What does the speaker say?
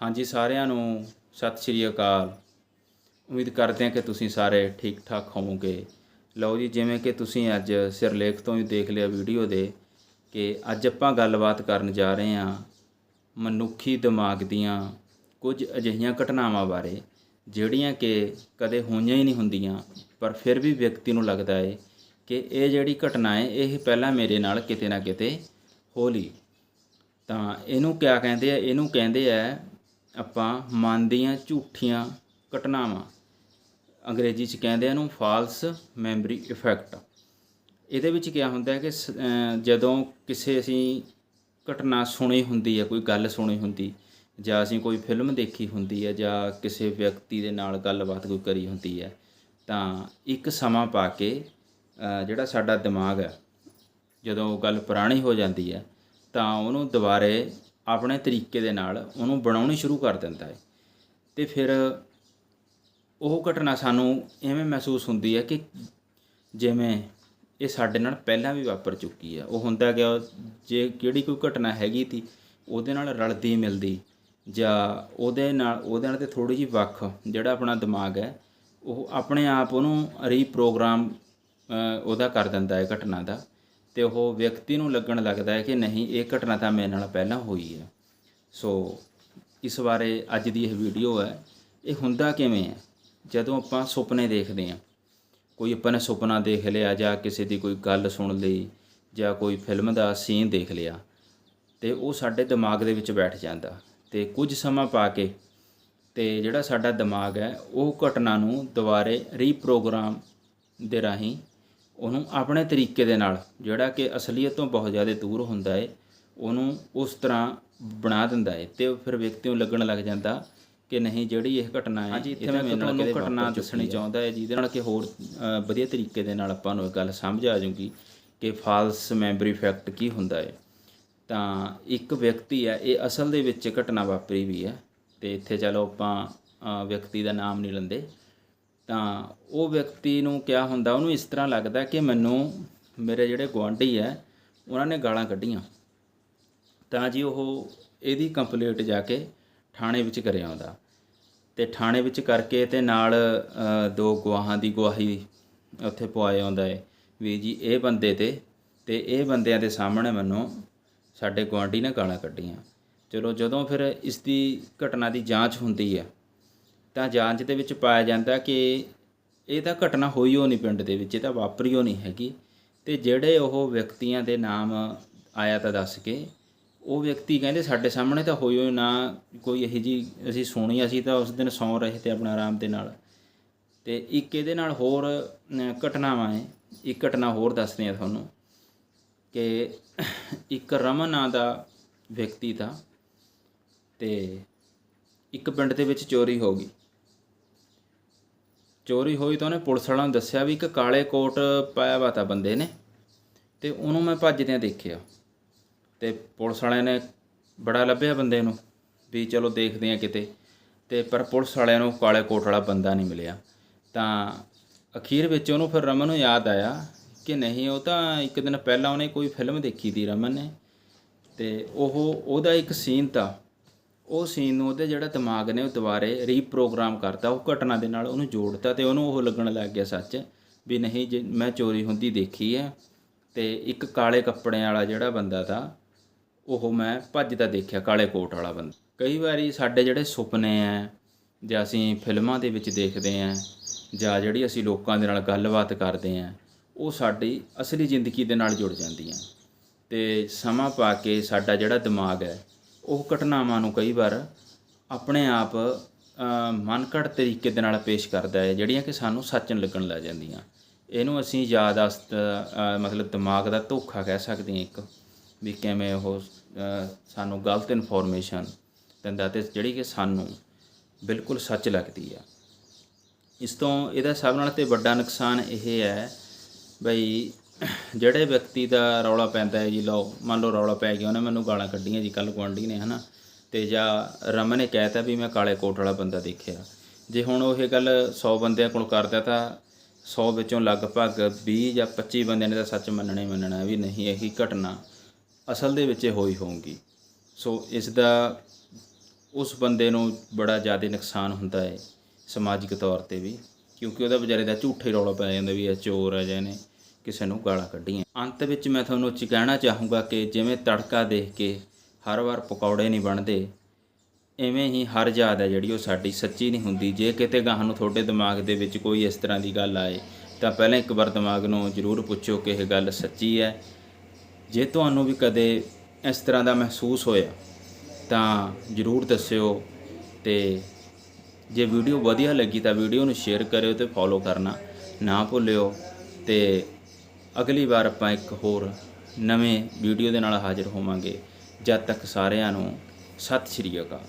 ਹਾਂਜੀ, ਸਾਰਿਆਂ ਨੂੰ ਸਤਿ ਸ਼੍ਰੀ ਅਕਾਲ। ਉਮੀਦ ਕਰਦੇ ਹਾਂ ਕਿ ਤੁਸੀਂ ਸਾਰੇ ਠੀਕ ਠਾਕ ਹੋਵੋਗੇ। ਲਓ ਜੀ, ਜਿਵੇਂ ਕਿ ਤੁਸੀਂ ਅੱਜ ਸਿਰਲੇਖ ਤੋਂ ਹੀ ਦੇਖ ਲਿਆ ਵੀਡੀਓ ਦੇ ਕਿ ਅੱਜ ਆਪਾਂ ਗੱਲਬਾਤ ਕਰਨ ਜਾ ਰਹੇ ਹਾਂ ਮਨੁੱਖੀ ਦਿਮਾਗ ਦੀਆਂ ਕੁਝ ਅਜਿਹੀਆਂ ਘਟਨਾਵਾਂ ਬਾਰੇ, ਜਿਹੜੀਆਂ ਕਿ ਕਦੇ ਹੋਈਆਂ ਹੀ ਨਹੀਂ ਹੁੰਦੀਆਂ, ਪਰ ਫਿਰ ਵੀ ਵਿਅਕਤੀ ਨੂੰ ਲੱਗਦਾ ਹੈ ਕਿ ਇਹ ਜਿਹੜੀ ਘਟਨਾ ਹੈ ਇਹ ਪਹਿਲਾਂ ਮੇਰੇ ਨਾਲ ਕਿਤੇ ਨਾ ਕਿਤੇ ਹੋ ਲਈ। ਤਾਂ ਇਹਨੂੰ ਕਿਆ ਕਹਿੰਦੇ ਆ? ਇਹਨੂੰ ਕਹਿੰਦੇ ਆ ਆਪਾਂ ਮਨ ਦੀਆਂ ਝੂਠੀਆਂ ਘਟਨਾਵਾਂ ਅੰਗਰੇਜ਼ੀ 'ਚ ਕਹਿੰਦੇ ਆ ਇਹਨੂੰ ਫਾਲਸ ਮੈਮਰੀ ਇਫੈਕਟ ਇਹਦੇ ਵਿੱਚ ਕੀ ਹੁੰਦਾ ਹੈ ਕਿ ਸ- ਜਦੋਂ ਕਿਸੇ ਅਸੀਂ ਘਟਨਾ ਸੁਣੀ ਹੁੰਦੀ ਹੈ, ਕੋਈ ਗੱਲ ਸੁਣੀ ਹੁੰਦੀ, ਜਾਂ ਅਸੀਂ ਕੋਈ ਫਿਲਮ ਦੇਖੀ ਹੁੰਦੀ ਹੈ, ਜਾਂ ਕਿਸੇ ਵਿਅਕਤੀ ਦੇ ਨਾਲ ਗੱਲਬਾਤ ਕੋਈ ਕਰੀ ਹੁੰਦੀ ਹੈ, ਤਾਂ ਇੱਕ ਸਮਾਂ ਪਾ ਕੇ ਜਿਹੜਾ ਸਾਡਾ ਦਿਮਾਗ ਹੈ, ਜਦੋਂ ਉਹ ਗੱਲ ਪੁਰਾਣੀ ਹੋ ਜਾਂਦੀ ਹੈ, ਤਾਂ ਉਹਨੂੰ ਦੁਬਾਰੇ ਆਪਣੇ ਤਰੀਕੇ ਦੇ ਨਾਲ ਉਹਨੂੰ ਬਣਾਉਣੀ ਸ਼ੁਰੂ ਕਰ ਦਿੰਦਾ ਹੈ। ਤੇ ਫਿਰ ਉਹ ਘਟਨਾ ਸਾਨੂੰ ਐਵੇਂ ਮਹਿਸੂਸ ਹੁੰਦੀ ਹੈ ਕਿ ਜਿਵੇਂ ਇਹ ਸਾਡੇ ਨਾਲ ਪਹਿਲਾਂ ਵੀ ਵਾਪਰ ਚੁੱਕੀ ਹੈ। ਉਹ ਹੁੰਦਾ ਗਿਆ ਜੇ ਕਿਹੜੀ ਕੋਈ ਘਟਨਾ ਹੈਗੀ ਤੀ, ਉਹਦੇ ਨਾਲ ਰਲਦੀ ਮਿਲਦੀ ਜਾਂ ਉਹਦੇ ਨਾਲ ਉਹਦੇ ਨਾਲ ਤੇ ਥੋੜੀ ਜਿਹੀ ਵੱਖ ਜਿਹੜਾ ਆਪਣਾ ਦਿਮਾਗ ਹੈ, ਉਹ ਆਪਣੇ ਆਪ ਉਹਨੂੰ ਰੀਪ੍ਰੋਗਰਾਮ ਉਹਦਾ ਕਰ ਦਿੰਦਾ ਹੈ ਘਟਨਾ ਦਾ। ਤੇ ਉਹ ਵਿਅਕਤੀ ਨੂੰ ਲੱਗਣ ਲੱਗਦਾ ਹੈ ਕਿ ਨਹੀਂ, ਇਹ ਘਟਨਾ ਤਾਂ ਮੇਰੇ ਨਾਲ ਪਹਿਲਾਂ ਹੋਈ ਹੈ। ਸੋ ਇਸ ਬਾਰੇ ਅੱਜ ਦੀ ਇਹ ਵੀਡੀਓ ਹੈ। ਇਹ ਹੁੰਦਾ ਕਿਵੇਂ ਹੈ? ਜਦੋਂ ਆਪਾਂ ਸੁਪਨੇ ਦੇਖਦੇ ਹਾਂ, ਕੋਈ ਆਪਾਂ ਨੇ ਸੁਪਨਾ ਦੇਖ ਲਿਆ ਜਾਂ ਕਿਸੇ ਦੀ ਕੋਈ ਗੱਲ ਸੁਣ ਲਈ ਜਾਂ ਕੋਈ ਫਿਲਮ ਦਾ ਸੀਨ ਦੇਖ ਲਿਆ ਤੇ ਉਹ ਸਾਡੇ ਦਿਮਾਗ ਦੇ ਵਿੱਚ ਬੈਠ ਜਾਂਦਾ ਤੇ ਕੁਝ ਸਮਾਂ ਪਾ ਕੇ ਤੇ ਜਿਹੜਾ ਸਾਡਾ ਦਿਮਾਗ ਹੈ, ਉਹ ਘਟਨਾ ਨੂੰ ਦੁਬਾਰੇ ਰੀਪ੍ਰੋਗਰਾਮ ਦੇ ਰਾਹੀਂ ਉਹਨੂੰ ਆਪਣੇ ਤਰੀਕੇ ਦੇ ਨਾਲ ਜਿਹੜਾ ਕਿ ਅਸਲੀਅਤ ਤੋਂ ਬਹੁਤ ਜ਼ਿਆਦਾ ਦੂਰ ਹੁੰਦਾ ਹੈ ਉਹਨੂੰ ਉਸ ਤਰ੍ਹਾਂ ਬਣਾ ਦਿੰਦਾ ਹੈ ਤੇ ਫਿਰ ਵਿਅਕਤੀ ਨੂੰ ਲੱਗਣ ਲੱਗ ਜਾਂਦਾ ਕਿ ਨਹੀਂ ਜਿਹੜੀ ਇਹ ਘਟਨਾ ਹੈ ਹਾਂਜੀ ਇੱਥੇ ਮੈਂ ਤੁਹਾਨੂੰ ਘਟਨਾ ਦੱਸਣੀ ਚਾਹੁੰਦਾ ਹੈ ਜਿਹਦੇ ਨਾਲ ਕਿ ਹੋਰ ਵਧੀਆ ਤਰੀਕੇ ਦੇ ਨਾਲ ਆਪਾਂ ਨੂੰ ਇਹ ਗੱਲ ਸਮਝ ਆ ਜਾਊਗੀ ਕਿ ਫਾਲਸ ਮੈਮਰੀ ਇਫੈਕਟ ਕੀ ਹੁੰਦਾ ਹੈ ਤਾਂ ਇੱਕ ਵਿਅਕਤੀ ਹੈ ਇਹ ਅਸਲ ਦੇ ਵਿੱਚ ਘਟਨਾ ਵਾਪਰੀ ਵੀ ਹੈ ਤੇ ਇੱਥੇ ਚਲੋ ਆਪਾਂ ਵਿਅਕਤੀ ਦਾ ਨਾਮ ਨਹੀਂ ਲੈਂਦੇ। ਤਾਂ ਉਹ ਵਿਅਕਤੀ ਨੂੰ ਕਿਆ ਹੁੰਦਾ, ਉਹਨੂੰ ਇਸ ਤਰ੍ਹਾਂ ਲੱਗਦਾ ਕਿ ਮੈਨੂੰ ਮੇਰੇ ਜਿਹੜੇ ਗੁਆਂਢੀ ਹੈ, ਉਹਨਾਂ ਨੇ ਗਾਲਾਂ ਕੱਢੀਆਂ। ਤਾਂ ਜੀ ਉਹ ਇਹਦੀ ਕੰਪਲੇਂਟ ਜਾ ਕੇ ਥਾਣੇ ਵਿੱਚ ਕਰ ਆਉਂਦਾ। ਤੇ ਥਾਣੇ ਵਿੱਚ ਕਰਕੇ ਤੇ ਨਾਲ ਦੋ ਗਵਾਹਾਂ ਦੀ ਗਵਾਹੀ ਉੱਥੇ ਪਵਾਇਆ ਆਉਂਦਾ ਏ ਵੀ ਜੀ ਇਹ ਬੰਦੇ ਤੇ ਤੇ ਇਹ ਬੰਦਿਆਂ ਦੇ ਸਾਹਮਣੇ ਮੈਨੂੰ ਸਾਡੇ ਗੁਆਂਢੀ ਨੇ ਗਾਲਾਂ ਕੱਢੀਆਂ। ਚਲੋ ਜਦੋਂ ਫਿਰ ਇਸ ਦੀ ਘਟਨਾ ਦੀ ਜਾਂਚ ਹੁੰਦੀ ਹੈ ਤਾਂ ਜਾਂਚ ਦੇ ਵਿੱਚ ਪਾਇਆ ਜਾਂਦਾ ਕਿ ਇਹ ਤਾਂ ਘਟਨਾ ਹੋਈ ਹੋ ਨਹੀਂ ਪਿੰਡ ਦੇ ਵਿੱਚ, ਇਹ ਤਾਂ ਵਾਪਰੀ ਹੋ ਨਹੀਂ ਹੈਗੀ। ਤੇ ਜਿਹੜੇ ਉਹ ਵਿਅਕਤੀਆਂ ਦੇ ਨਾਮ ਆਇਆ ਤਾਂ ਦੱਸ ਕੇ, ਉਹ ਵਿਅਕਤੀ ਕਹਿੰਦੇ ਸਾਡੇ ਸਾਹਮਣੇ ਤਾਂ ਹੋਈ ਹੋਈ ਨਾ, ਕੋਈ ਇਹੋ ਜੀ ਅਸੀਂ ਸੁਣੀ, ਅਸੀਂ ਤਾਂ ਉਸ ਦਿਨ ਸੌਂ ਰਹੇ ਤੇ ਆਪਣਾ ਆਰਾਮ ਦੇ ਨਾਲ। ਤੇ ਇੱਕ ਇਹਦੇ ਨਾਲ ਹੋਰ ਘਟਨਾਵਾਂ ਹੈ। ਇੱਕ ਘਟਨਾ ਹੋਰ ਦੱਸਦੇ ਆ ਤੁਹਾਨੂੰ ਕਿ ਇੱਕ ਰਮਨ ਨਾਂ ਦਾ ਵਿਅਕਤੀ ਤਾਂ ਤੇ ਇੱਕ ਪਿੰਡ ਦੇ ਵਿੱਚ ਚੋਰੀ ਹੋ ਗਈ। ਚੋਰੀ ਹੋਈ ਤਾਂ ਉਹਨੇ ਪੁਲਿਸ ਵਾਲਿਆਂ ਨੂੰ ਦੱਸਿਆ ਵੀ ਇੱਕ ਕਾਲੇ ਕੋਟ ਪਾਇਆ ਵਾ ਤਾਂ ਬੰਦੇ ਨੇ। ਤੇ ਉਹਨੂੰ ਮੈਂ ਭੱਜਦਿਆਂ ਦੇਖਿਆ। ਤੇ ਪੁਲਿਸ ਵਾਲਿਆਂ ਨੇ ਬੜਾ ਲੱਭਿਆ ਬੰਦੇ ਨੂੰ ਵੀ ਚਲੋ ਦੇਖਦੇ ਆ ਕਿਤੇ। ਤੇ ਪਰ ਪੁਲਿਸ ਵਾਲਿਆਂ ਨੂੰ ਕਾਲੇ ਕੋਟ ਵਾਲਾ ਬੰਦਾ ਨਹੀਂ ਮਿਲਿਆ। ਤਾਂ ਅਖੀਰ ਵਿੱਚ ਉਹਨੂੰ ਫਿਰ ਰਮਨ ਨੂੰ ਯਾਦ ਆਇਆ ਕਿ ਨਹੀਂ, ਉਹ ਤਾਂ ਇੱਕ ਦਿਨ ਪਹਿਲਾਂ ਉਹਨੇ ਕੋਈ ਫਿਲਮ ਦੇਖੀ ਤੀ ਰਮਨ ਨੇ। ਤੇ ਉਹ, ਉਹਦਾ ਇੱਕ ਸੀਨ ਤਾਂ ਉਹ ਸੀਨ ਨੂੰ ਉਹਦੇ ਜਿਹੜਾ ਦਿਮਾਗ ਨੇ ਉਹ ਦੁਬਾਰੇ ਰੀਪ੍ਰੋਗਰਾਮ ਕਰਤਾ, ਉਹ ਘਟਨਾ ਦੇ ਨਾਲ ਉਹਨੂੰ ਜੋੜਤਾ ਤੇ ਉਹਨੂੰ ਉਹ ਲੱਗਣ ਲੱਗ ਗਿਆ ਸੱਚ ਵੀ ਨਹੀਂ ਜੇ ਮੈਂ ਚੋਰੀ ਹੁੰਦੀ ਦੇਖੀ ਹੈ ਤੇ ਇੱਕ ਕਾਲੇ ਕੱਪੜਿਆਂ ਵਾਲਾ ਜਿਹੜਾ ਬੰਦਾ ਤਾਂ, ਉਹ ਮੈਂ ਭੱਜਦਾ ਦੇਖਿਆ ਕਾਲੇ ਕੋਟ ਵਾਲਾ ਬੰਦਾ। ਕਈ ਵਾਰੀ ਸਾਡੇ ਜਿਹੜੇ ਸੁਪਨੇ ਆ ਜਾਂ ਅਸੀਂ ਫਿਲਮਾਂ ਦੇ ਵਿੱਚ ਦੇਖਦੇ ਆ ਜਾਂ ਜਿਹੜੀ ਅਸੀਂ ਲੋਕਾਂ ਦੇ ਨਾਲ ਗੱਲਬਾਤ ਕਰਦੇ ਆ ਉਹ ਸਾਡੀ ਅਸਲੀ ਜ਼ਿੰਦਗੀ ਦੇ ਨਾਲ ਜੁੜ ਜਾਂਦੀਆਂ। ਤੇ ਸਮਾਂ ਪਾ ਕੇ ਸਾਡਾ ਜਿਹੜਾ ਦਿਮਾਗ ਹੈ ਉਹ ਘਟਨਾਵਾਂ ਨੂੰ ਕਈ ਵਾਰ ਆਪਣੇ ਆਪ ਅ, ਮਨਘੜਤ ਤਰੀਕੇ ਦੇ ਨਾਲ ਪੇਸ਼ ਕਰਦਾ ਹੈ ਜਿਹੜੀਆਂ ਕਿ ਸਾਨੂੰ ਸੱਚ ਲੱਗਣ ਲੱਗ ਜਾਂਦੀਆਂ। ਇਹਨੂੰ ਅਸੀਂ ਯਾਦਾਸ਼ਤ ਮਤਲਬ ਦਿਮਾਗ ਦਾ ਧੋਖਾ ਕਹਿ ਸਕਦੇ ਹਾਂ ਇੱਕ ਵੀ ਕਿਵੇਂ ਉਹ ਸਾਨੂੰ ਗਲਤ ਇਨਫੋਰਮੇਸ਼ਨ ਦਿੰਦਾ ਤੇ ਜਿਹੜੀ ਕਿ ਸਾਨੂੰ ਬਿਲਕੁਲ ਸੱਚ ਲੱਗਦੀ ਆ। ਇਸ ਤੋਂ ਇਹਦਾ ਸਭ ਨਾਲ ਤੇ ਵੱਡਾ ਨੁਕਸਾਨ ਇਹ ਹੈ ਬਈ ਜਿਹੜੇ ਵਿਅਕਤੀ ਦਾ ਰੌਲਾ ਪੈਂਦਾ ਹੈ ਜੀ, ਲਓ, ਮੰਨ ਲਓ ਰੌਲਾ ਪੈ ਗਿਆ, ਉਹਨੇ ਮੈਨੂੰ ਗਾਲਾਂ ਕੱਢੀਆਂ ਜੀ ਕੱਲ ਗੁਆਂਢੀ ਨੇ, ਹਨਾ? ਤੇ ਜਾਂ ਰਮਨ ਨੇ ਕਹਿਤਾ ਵੀ ਮੈਂ ਕਾਲੇ ਕੋਟ ਵਾਲਾ ਬੰਦਾ ਦੇਖਿਆ। ਜੇ ਹੁਣ ਉਹ ਇਹ ਗੱਲ 100 ਬੰਦਿਆਂ ਕੋਲ ਕਰਦਾ ਤਾਂ 100 ਵਿੱਚੋਂ ਲਗਭਗ 20 ਜਾਂ 25 ਬੰਦਿਆਂ ਨੇ ਤਾਂ ਸੱਚ ਮੰਨਣਾ ਹੀ ਮੰਨਣਾ ਵੀ ਨਹੀਂ, ਇਹੀ ਘਟਨਾ ਅਸਲ ਦੇ ਵਿੱਚ ਹੋਈ ਹੋਊਗੀ। ਸੋ ਇਸ ਦਾ ਉਸ ਬੰਦੇ ਨੂੰ ਬੜਾ ਜ਼ਿਆਦਾ ਨੁਕਸਾਨ ਹੁੰਦਾ ਹੈ ਸਮਾਜਿਕ ਤੌਰ ਤੇ ਵੀ, ਕਿਉਂਕਿ ਉਹਦਾ ਵਿਚਾਰੇ ਦਾ ਝੂਠੇ ਰੌਲਾ ਪੈ ਜਾਂਦਾ ਵੀ ਇਹ ਚੋਰ ਹੈ ਜਾਂ ਇਹਨੇ। ਕਿਸੇ ਨੂੰ ਗਾਲਾਂ ਕੱਢੀਆਂ। ਅੰਤ ਵਿੱਚ ਮੈਂ ਤੁਹਾਨੂੰ ਇਹ ਕਹਿਣਾ ਚਾਹੂੰਗਾ ਕਿ ਜਿਵੇਂ ਤੜਕਾ ਦੇਖ ਕੇ ਹਰ ਵਾਰ ਪਕੌੜੇ ਨਹੀਂ ਬਣਦੇ, ਐਵੇਂ ਹੀ ਹਰ ਯਾਦ ਹੈ ਜਿਹੜੀ ਉਹ ਸਾਡੀ ਸੱਚੀ ਨਹੀਂ ਹੁੰਦੀ। ਜੇ ਕਿਤੇ ਗਾਹ ਨੂੰ ਤੁਹਾਡੇ ਦਿਮਾਗ ਦੇ ਵਿੱਚ ਕੋਈ ਇਸ ਤਰ੍ਹਾਂ ਦੀ ਗੱਲ ਆਏ, ਤਾਂ ਪਹਿਲਾਂ ਇੱਕ ਵਾਰ ਦਿਮਾਗ ਨੂੰ ਜ਼ਰੂਰ ਪੁੱਛੋ ਕਿ ਇਹ ਗੱਲ ਸੱਚੀ ਹੈ। ਜੇ ਤੁਹਾਨੂੰ ਵੀ ਕਦੇ ਇਸ ਤਰ੍ਹਾਂ ਦਾ ਮਹਿਸੂਸ ਹੋਇਆ, ਤਾਂ ਜ਼ਰੂਰ ਦੱਸਿਓ ਤੇ ਜੇ ਵੀਡੀਓ ਵਧੀਆ ਲੱਗੀ ਤਾਂ ਵੀਡੀਓ ਨੂੰ ਸ਼ੇਅਰ ਕਰਿਓ ਤੇ ਫੋਲੋ ਕਰਨਾ ਨਾ ਭੁੱਲਿਓ ਤੇ ਅਗਲੀ ਵਾਰ ਆਪਾਂ ਇੱਕ ਹੋਰ ਨਵੇਂ ਵੀਡੀਓ ਦੇ ਨਾਲ ਹਾਜ਼ਰ ਹੋਵਾਂਗੇ। ਜਦ ਤੱਕ ਸਾਰਿਆਂ ਨੂੰ ਸਤਿ ਸ਼੍ਰੀ ਅਕਾਲ।